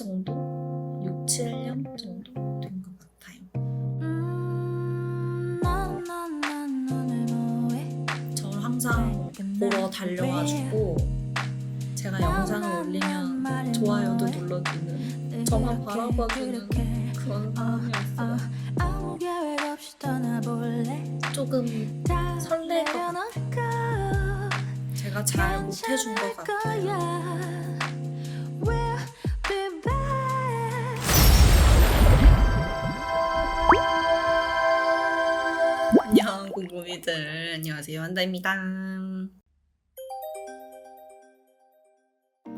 정도? 6, 7년 정도 된 것 같아요. 음, 저를 항상 보러 달려와주고 제가 영상을 올리면 좋아요도 눌러주는 저만 바라봐주는 그런 사람이었어요. 계획 없이 떠나볼래 조금. 내려놓을까 제가 잘 못해준 것 같아요. 궁금이들 안녕하세요. 한다입니다.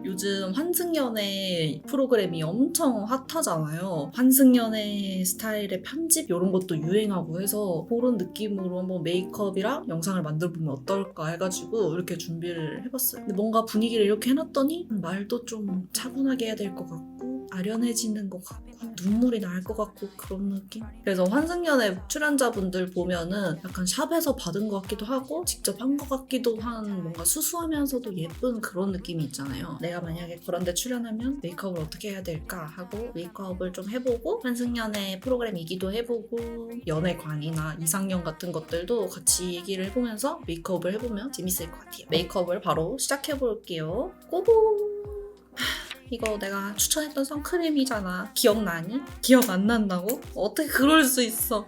요즘 환승연애 프로그램이 엄청 핫하잖아요. 환승연애 스타일의 편집 이런 것도 유행하고 해서 그런 느낌으로 한번 메이크업이랑 영상을 만들어보면 어떨까 해가지고 이렇게 준비를 해봤어요. 근데 뭔가 분위기를 이렇게 해놨더니 말도 좀 차분하게 해야 될 것 같고 아련해지는 것 같고 눈물이 날 것 같고 그런 느낌? 그래서 환승연애 출연자분들 보면은 약간 샵에서 받은 것 같기도 하고 직접 한 것 같기도 한 뭔가 수수하면서도 예쁜 그런 느낌이 있잖아요. 내가 만약에 그런 데 출연하면 메이크업을 어떻게 해야 될까 하고 메이크업을 좀 해보고 환승연애 프로그램이기도 해보고 연애관이나 이상형 같은 것들도 같이 얘기를 해보면서 메이크업을 해보면 재밌을 것 같아요. 메이크업을 바로 시작해볼게요. 꼬봉! 이거 내가 추천했던 선크림이잖아. 기억나니? 기억 안 난다고? 어떻게 그럴 수 있어?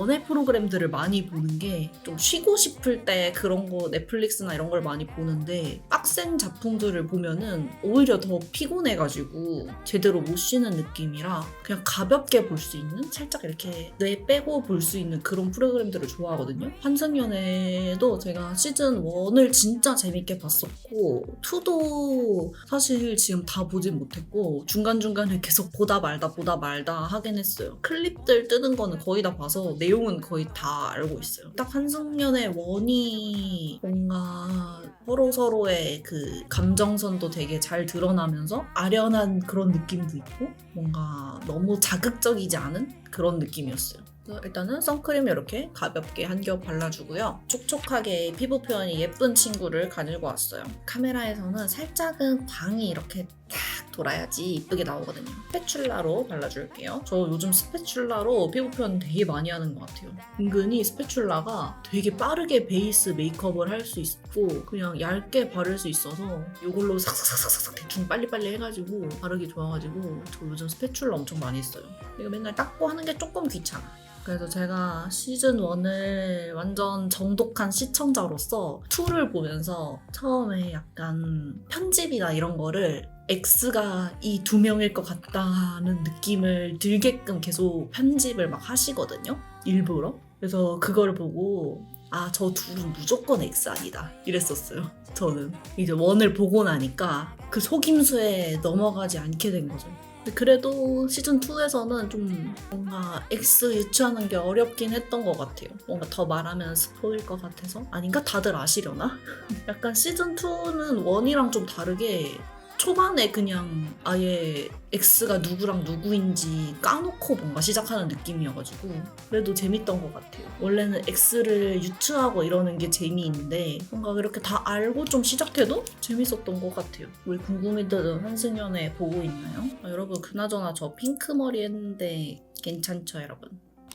연애 프로그램들을 많이 보는 게 좀 쉬고 싶을 때 그런 거 넷플릭스나 이런 걸 많이 보는데 빡센 작품들을 보면은 오히려 더 피곤해가지고 제대로 못 쉬는 느낌이라 그냥 가볍게 볼 수 있는 살짝 이렇게 뇌 빼고 볼 수 있는 그런 프로그램들을 좋아하거든요. 환승연애도 제가 시즌 1을 진짜 재밌게 봤었고 2도 사실 지금 다 보진 못했고 중간중간에 계속 보다 말다 보다 말다 하긴 했어요. 클립들 뜨는 거는 거의 다 봐서 내 용은 거의 다 알고 있어요. 딱 한승연의 원이 뭔가 서로 서로의 그 감정선도 되게 잘 드러나면서 아련한 그런 느낌도 있고 뭔가 너무 자극적이지 않은 그런 느낌이었어요. 일단은 선크림 이렇게 가볍게 한 겹 발라주고요. 촉촉하게 피부 표현이 예쁜 친구를 가지고 왔어요. 카메라에서는 살짝은 광이 이렇게 탁 돌아야지 이쁘게 나오거든요. 스패출라로 발라줄게요. 저 요즘 스패출라로 피부 표현 되게 많이 하는 것 같아요. 은근히 스패출라가 되게 빠르게 베이스 메이크업을 할 수 있고 그냥 얇게 바를 수 있어서 이걸로 삭삭삭삭삭 대충 빨리빨리 해가지고 바르기 좋아가지고 저 요즘 스패출라 엄청 많이 써요. 이거 맨날 닦고 하는 게 조금 귀찮아. 그래서 제가 시즌 1을 완전 정독한 시청자로서 2를 보면서 처음에 약간 편집이나 이런 거를 X가 이 두 명일 것 같다는 느낌을 들게끔 계속 편집을 막 하시거든요. 일부러. 그래서 그걸 보고 아, 저 둘은 무조건 X 아니다. 이랬었어요. 저는. 이제 원을 보고 나니까 그 속임수에 넘어가지 않게 된 거죠. 그래도 시즌2에서는 좀 뭔가 X 유추하는 게 어렵긴 했던 것 같아요. 뭔가 더 말하면 스포일 것 같아서. 아닌가? 다들 아시려나? 약간 시즌2는 원이랑 좀 다르게 초반에 그냥 아예 X가 누구랑 누구인지 까놓고 뭔가 시작하는 느낌이어가지고 그래도 재밌던 것 같아요. 원래는 X를 유추하고 이러는 게 재미인데 뭔가 이렇게 다 알고 좀 시작해도 재밌었던 것 같아요. 우리 궁금이들은 한승연애 보고 있나요? 아, 여러분 그나저나 저 핑크 머리 했는데 괜찮죠 여러분?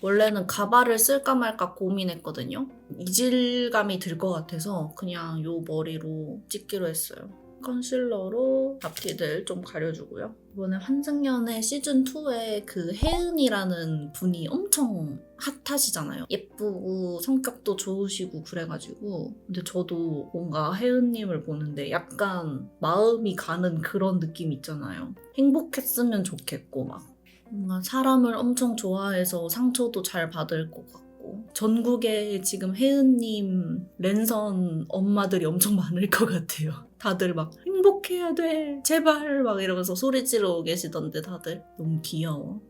원래는 가발을 쓸까 말까 고민했거든요. 이질감이 들 것 같아서 그냥 요 머리로 찍기로 했어요. 컨실러로 앞뒤들 좀 가려주고요. 이번에 환승연의 시즌2에 그 혜은이라는 분이 엄청 핫하시잖아요. 예쁘고 성격도 좋으시고 그래가지고. 근데 저도 뭔가 혜은님을 보는데 약간 마음이 가는 그런 느낌 있잖아요. 행복했으면 좋겠고 막. 뭔가 사람을 엄청 좋아해서 상처도 잘 받을 것 같고. 전국에 지금 혜은님 랜선 엄마들이 엄청 많을 것 같아요. 다들 막 행복해야 돼 제발 막 이러면서 소리 지르고 계시던데 다들 너무 귀여워.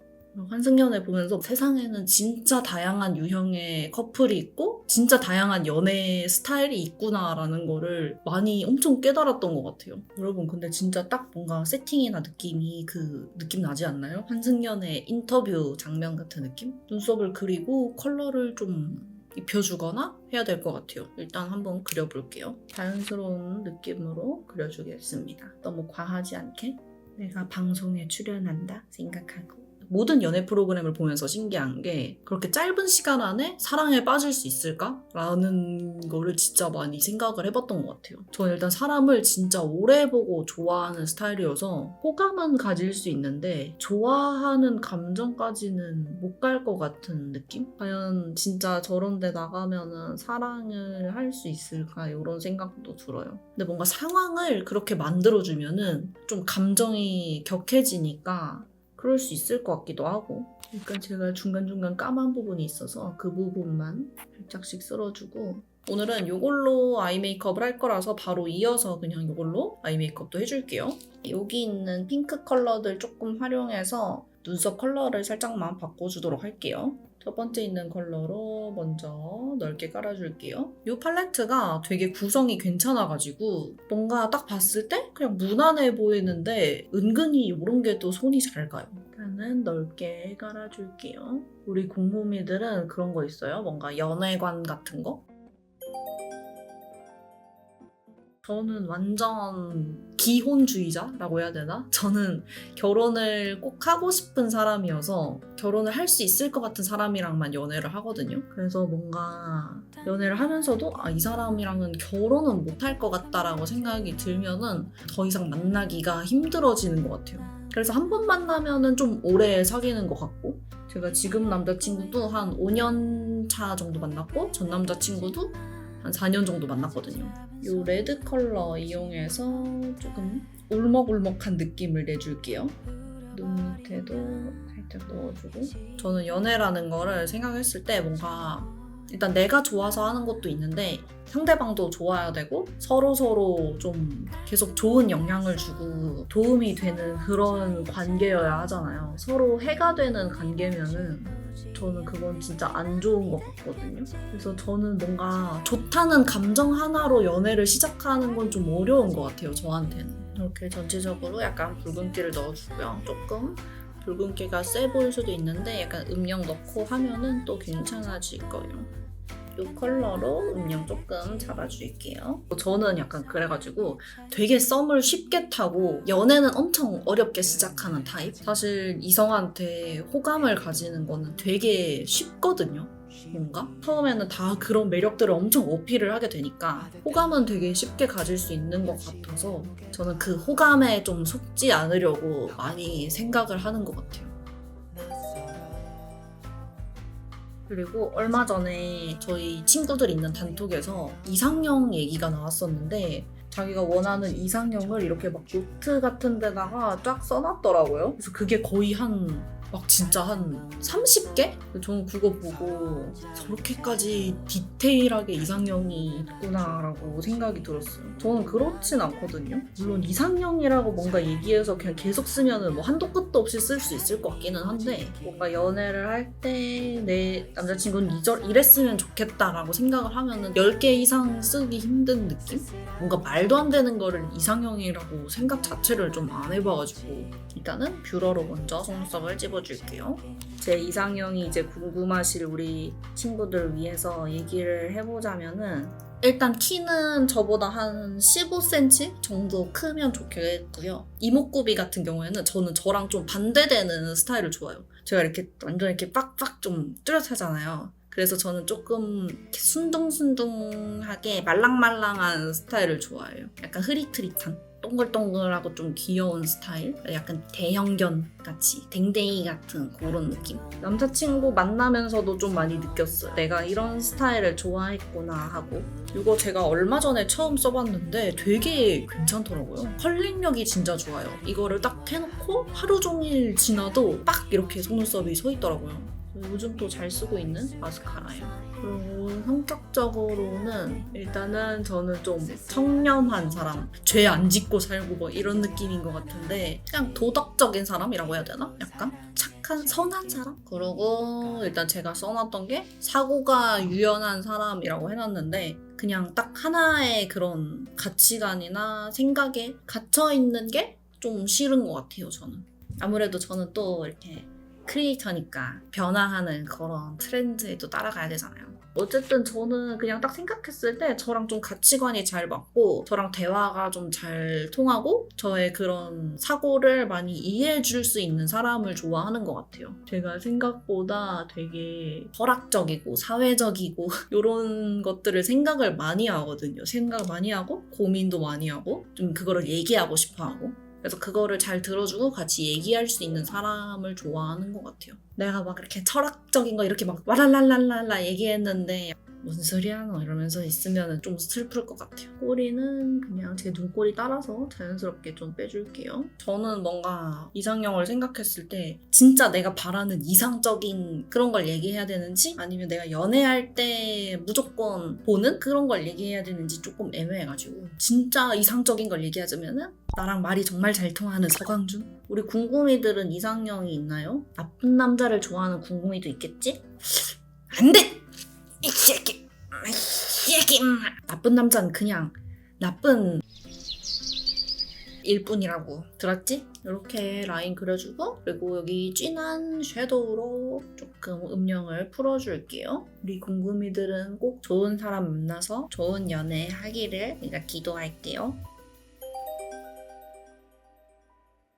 환승연애 보면서 세상에는 진짜 다양한 유형의 커플이 있고 진짜 다양한 연애 스타일이 있구나라는 거를 많이 엄청 깨달았던 것 같아요. 여러분 근데 진짜 딱 뭔가 세팅이나 느낌이 그 느낌 나지 않나요? 환승연애 인터뷰 장면 같은 느낌? 눈썹을 그리고 컬러를 좀 입혀주거나 해야 될 것 같아요. 일단 한번 그려볼게요. 자연스러운 느낌으로 그려주겠습니다. 너무 과하지 않게 내가 방송에 출연한다 생각하고 모든 연애 프로그램을 보면서 신기한 게 그렇게 짧은 시간 안에 사랑에 빠질 수 있을까? 라는 거를 진짜 많이 생각을 해봤던 것 같아요. 저는 일단 사람을 진짜 오래 보고 좋아하는 스타일이어서 호감은 가질 수 있는데 좋아하는 감정까지는 못 갈 것 같은 느낌? 과연 진짜 저런 데 나가면은 사랑을 할 수 있을까? 이런 생각도 들어요. 근데 뭔가 상황을 그렇게 만들어주면은 좀 감정이 격해지니까 그럴 수 있을 것 같기도 하고 약간 제가 중간중간 까만 부분이 있어서 그 부분만 살짝씩 쓸어주고 오늘은 이걸로 아이 메이크업을 할 거라서 바로 이어서 그냥 이걸로 아이 메이크업도 해줄게요. 여기 있는 핑크 컬러들 조금 활용해서 눈썹 컬러를 살짝만 바꿔주도록 할게요. 첫 번째 있는 컬러로 먼저 넓게 깔아줄게요. 이 팔레트가 되게 구성이 괜찮아가지고 뭔가 딱 봤을 때 그냥 무난해 보이는데 은근히 이런 게 또 손이 잘 가요. 일단은 넓게 깔아줄게요. 우리 공무미들은 그런 거 있어요. 뭔가 연애관 같은 거? 저는 완전 기혼주의자라고 해야 되나? 저는 결혼을 꼭 하고 싶은 사람이어서 결혼을 할 수 있을 것 같은 사람이랑만 연애를 하거든요. 그래서 뭔가 연애를 하면서도 아, 이 사람이랑은 결혼은 못할 것 같다라고 생각이 들면은 더 이상 만나기가 힘들어지는 것 같아요. 그래서 한 번 만나면은 좀 오래 사귀는 것 같고 제가 지금 남자친구도 한 5년 차 정도 만났고 전 남자친구도 한 4년 정도 만났거든요. 이 레드 컬러 이용해서 조금 울먹울먹한 느낌을 내줄게요. 눈 밑에도 살짝 넣어주고 저는 연애라는 거를 생각했을 때 뭔가 일단 내가 좋아서 하는 것도 있는데 상대방도 좋아야 되고 서로 서로 좀 계속 좋은 영향을 주고 도움이 되는 그런 관계여야 하잖아요. 서로 해가 되는 관계면은 저는 그건 진짜 안 좋은 것 같거든요. 그래서 저는 뭔가 좋다는 감정 하나로 연애를 시작하는 건 좀 어려운 것 같아요, 저한테는. 이렇게 전체적으로 약간 붉은기를 넣어주고요. 조금 붉은기가 세 보일 수도 있는데 약간 음영 넣고 하면은 또 괜찮아질 거예요. 이 컬러로 음영 조금 잡아줄게요. 저는 약간 그래가지고 되게 썸을 쉽게 타고 연애는 엄청 어렵게 시작하는 타입. 사실 이성한테 호감을 가지는 거는 되게 쉽거든요. 뭔가 처음에는 다 그런 매력들을 엄청 어필을 하게 되니까 호감은 되게 쉽게 가질 수 있는 것 같아서 저는 그 호감에 좀 속지 않으려고 많이 생각을 하는 것 같아요. 그리고 얼마 전에 저희 친구들 있는 단톡에서 이상형 얘기가 나왔었는데 자기가 원하는 이상형을 이렇게 막 노트 같은 데다가 쫙 써놨더라고요. 그래서 그게 거의 한 막 진짜 한 30개? 저는 그거 보고 저렇게까지 디테일하게 이상형이 있구나라고 생각이 들었어요. 저는 그렇진 않거든요. 물론 이상형이라고 뭔가 얘기해서 그냥 계속 쓰면은 뭐 한도 끝도 없이 쓸 수 있을 것 같기는 한데 뭔가 연애를 할 때 내 남자친구는 이절 이랬으면 좋겠다라고 생각을 하면은 10개 이상 쓰기 힘든 느낌? 뭔가 말도 안 되는 거를 이상형이라고 생각 자체를 좀 안 해봐가지고 일단은 뷰러로 먼저 속눈썹을 찝어줄게요. 제 이상형이 이제 궁금하실 우리 친구들 위해서 얘기를 해보자면은 일단 키는 저보다 한 15cm 정도 크면 좋겠고요. 이목구비 같은 경우에는 저는 저랑 좀 반대되는 스타일을 좋아해요. 제가 이렇게 완전 이렇게 빡빡 좀 뚜렷하잖아요. 그래서 저는 조금 순둥순둥하게 말랑말랑한 스타일을 좋아해요. 약간 흐릿흐릿한. 동글동글하고 좀 귀여운 스타일? 약간 대형견 같이 댕댕이 같은 그런 느낌? 남자친구 만나면서도 좀 많이 느꼈어요. 내가 이런 스타일을 좋아했구나 하고. 이거 제가 얼마 전에 처음 써봤는데 되게 괜찮더라고요. 컬링력이 진짜 좋아요. 이거를 딱 해놓고 하루 종일 지나도 딱 이렇게 속눈썹이 서 있더라고요. 요즘 또 잘 쓰고 있는 마스카라예요. 그리고 성격적으로는 일단은 저는 좀 청렴한 사람, 죄 안 짓고 살고 뭐 이런 느낌인 것 같은데 그냥 도덕적인 사람이라고 해야 되나? 약간 착한 선한 사람? 그리고 일단 제가 써놨던 게 사고가 유연한 사람이라고 해놨는데 그냥 딱 하나의 그런 가치관이나 생각에 갇혀 있는 게 좀 싫은 것 같아요 저는. 아무래도 저는 또 이렇게 크리에이터니까 변화하는 그런 트렌드에 또 따라가야 되잖아요. 어쨌든 저는 그냥 딱 생각했을 때 저랑 좀 가치관이 잘 맞고 저랑 대화가 좀 잘 통하고 저의 그런 사고를 많이 이해해 줄 수 있는 사람을 좋아하는 것 같아요. 제가 생각보다 되게 철학적이고 사회적이고 이런 것들을 생각을 많이 하거든요. 생각 많이 하고 고민도 많이 하고 좀 그거를 얘기하고 싶어 하고 그래서 그거를 잘 들어주고 같이 얘기할 수 있는 사람을 좋아하는 것 같아요. 내가 막 이렇게 철학적인 거 이렇게 막 와랄랄랄랄라 얘기했는데 무슨 소리야 너 이러면서 있으면 좀 슬플 것 같아요. 꼬리는 그냥 제 눈꼬리 따라서 자연스럽게 좀 빼줄게요. 저는 뭔가 이상형을 생각했을 때 진짜 내가 바라는 이상적인 그런 걸 얘기해야 되는지 아니면 내가 연애할 때 무조건 보는 그런 걸 얘기해야 되는지 조금 애매해가지고 진짜 이상적인 걸 얘기하자면은 나랑 말이 정말 잘 통하는 서강준? 우리 궁금이들은 이상형이 있나요? 나쁜 남자를 좋아하는 궁금이도 있겠지? 안 돼! 이 새끼! 나쁜 남자는 그냥 나쁜 일뿐이라고 들었지? 이렇게 라인 그려주고 그리고 여기 진한 섀도우로 조금 음영을 풀어줄게요. 우리 궁금이들은 꼭 좋은 사람 만나서 좋은 연애 하기를 기도할게요.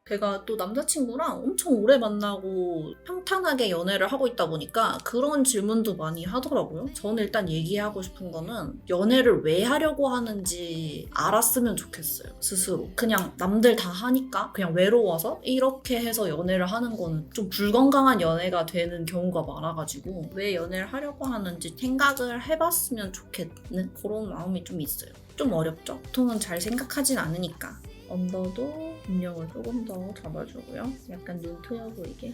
제가 또 남자친구랑 엄청 오래 만나고 평탄하게 연애를 하고 있다 보니까 그런 질문도 많이 하더라고요. 저는 일단 얘기하고 싶은 거는 연애를 왜 하려고 하는지 알았으면 좋겠어요. 스스로. 그냥 남들 다 하니까 그냥 외로워서 이렇게 해서 연애를 하는 거는 좀 불건강한 연애가 되는 경우가 많아가지고 왜 연애를 하려고 하는지 생각을 해봤으면 좋겠는 그런 마음이 좀 있어요. 좀 어렵죠? 보통은 잘 생각하진 않으니까. 언더도 음영을 조금 더 잡아주고요. 약간 눈 트여 보이게.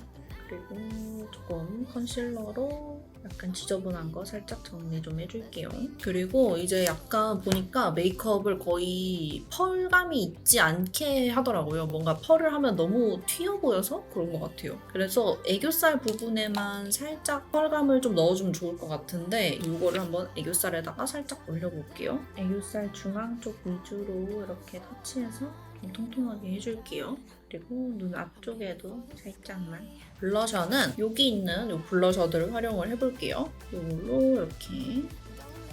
그리고 조금 컨실러로 약간 지저분한 거 살짝 정리 좀 해줄게요. 그리고 이제 약간 보니까 메이크업을 거의 펄감이 있지 않게 하더라고요. 뭔가 펄을 하면 너무 튀어 보여서 그런 것 같아요. 그래서 애교살 부분에만 살짝 펄감을 좀 넣어주면 좋을 것 같은데 이거를 한번 애교살에다가 살짝 올려볼게요. 애교살 중앙 쪽 위주로 이렇게 터치해서 좀 통통하게 해줄게요. 그리고 눈 앞쪽에도 살짝만 블러셔는 여기 있는 이 블러셔들을 활용을 해볼게요. 이걸로 이렇게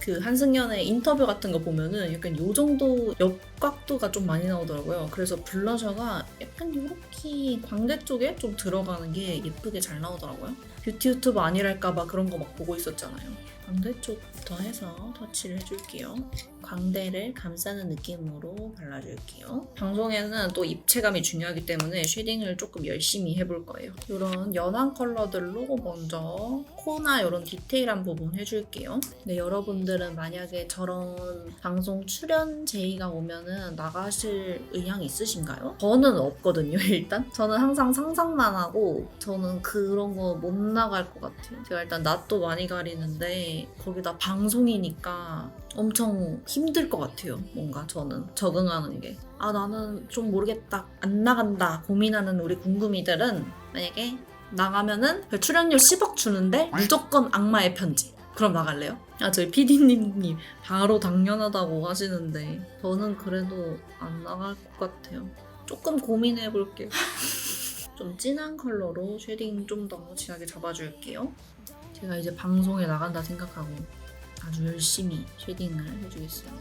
그 한승연의 인터뷰 같은 거 보면은 약간 요 정도 옆 각도가 좀 많이 나오더라고요. 그래서 블러셔가 약간 이렇게 광대 쪽에 좀 들어가는 게 예쁘게 잘 나오더라고요. 뷰티 유튜브 아니랄까봐 그런 거 막 보고 있었잖아요. 광대 쪽부터 해서 터치를 해줄게요. 광대를 감싸는 느낌으로 발라줄게요. 방송에는 또 입체감이 중요하기 때문에 쉐딩을 조금 열심히 해볼 거예요. 이런 연한 컬러들로 먼저 코나 이런 디테일한 부분 해줄게요. 근데 여러분들은 만약에 저런 방송 출연 제의가 오면은 나가실 의향이 있으신가요? 저는 없거든요, 일단. 저는 항상 상상만 하고 저는 그런 거 못 나갈 것 같아요. 제가 일단 낯도 많이 가리는데 거기다 방송이니까 엄청 힘들 것 같아요. 뭔가 저는 적응하는 게. 아 나는 좀 모르겠다. 안 나간다. 고민하는 우리 궁금이들은 만약에 나가면은 출연료 10억 주는데 무조건 악마의 편지. 그럼 나갈래요? 아 저희 PD님이 바로 당연하다고 하시는데 저는 그래도 안 나갈 것 같아요. 조금 고민해 볼게요. 좀 진한 컬러로 쉐딩 좀 더 진하게 잡아줄게요. 제가 이제 방송에 나간다 생각하고 아주 열심히 쉐딩을 해주겠습니다.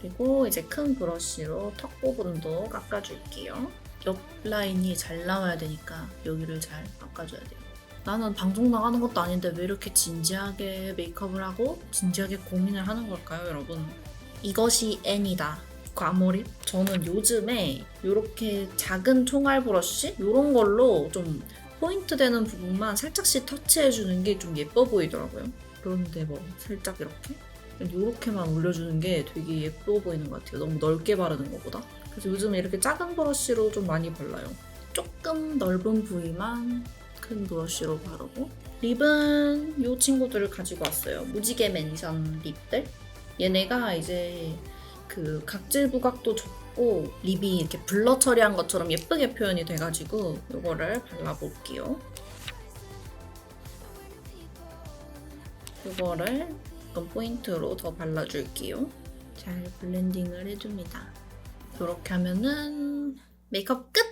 그리고 이제 큰 브러쉬로 턱 부분도 깎아줄게요. 옆 라인이 잘 나와야 되니까 여기를 잘 깎아줘야 돼요. 나는 방송 나가는 것도 아닌데 왜 이렇게 진지하게 메이크업을 하고 진지하게 고민을 하는 걸까요, 여러분? 이것이 N이다. 과몰입? 저는 요즘에 이렇게 작은 총알 브러쉬? 이런 걸로 좀 포인트 되는 부분만 살짝씩 터치해주는 게 좀 예뻐 보이더라고요. 그런데 뭐 살짝 이렇게 이렇게만 올려주는 게 되게 예뻐 보이는 것 같아요. 너무 넓게 바르는 것보다. 그래서 요즘에 이렇게 작은 브러쉬로 좀 많이 발라요. 조금 넓은 부위만 큰 브러쉬로 바르고 립은 이 친구들을 가지고 왔어요. 무지개 멘션 립들. 얘네가 이제 그 각질 부각도 좋고 립이 이렇게 블러 처리한 것처럼 예쁘게 표현이 돼가지고 이거를 발라볼게요. 이거를 조금 포인트로 더 발라줄게요. 잘 블렌딩을 해줍니다. 이렇게 하면은 메이크업 끝!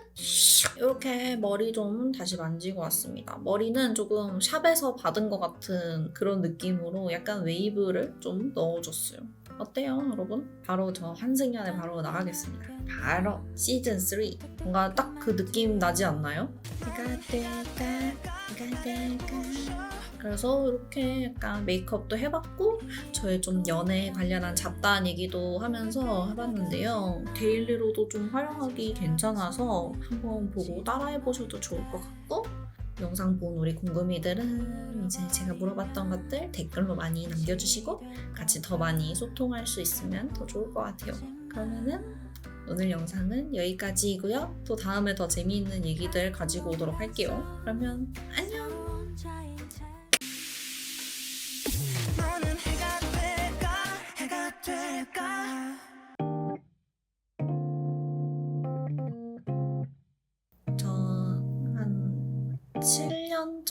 이렇게 머리 좀 다시 만지고 왔습니다. 머리는 조금 샵에서 받은 것 같은 그런 느낌으로 약간 웨이브를 좀 넣어줬어요. 어때요, 여러분? 바로 저 환승연에 바로 나가겠습니다. 바로 시즌 3. 뭔가 딱 그 느낌 나지 않나요? 그래서 이렇게 약간 메이크업도 해봤고 저의 좀 연애 관련한 잡다한 얘기도 하면서 해봤는데요. 데일리로도 좀 활용하기 괜찮아서 한번 보고 따라해보셔도 좋을 것 같고 영상 본 우리 궁금이들은 이제 제가 물어봤던 것들 댓글로 많이 남겨주시고 같이 더 많이 소통할 수 있으면 더 좋을 것 같아요. 그러면은 오늘 영상은 여기까지이고요. 또 다음에 더 재미있는 얘기들 가지고 오도록 할게요. 그러면 안녕!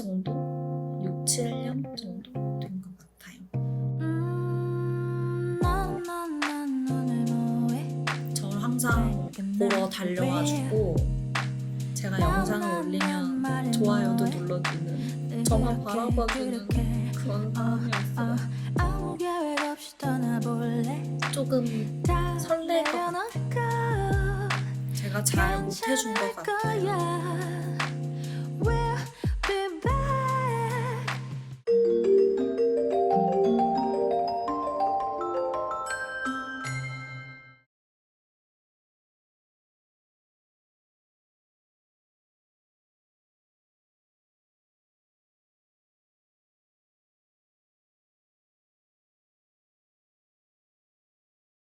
정도? 6, 7년 정도 된 것 같아요. 음, 저를 항상 보러 달려와주고 제가 영상을 올리면 좋아요도 눌러주는 저만 바라봐주는 그런 사람이었어요. 계획 없이 떠나볼래 조금. 내려놓을까 제가 잘 못해준 것 같아요.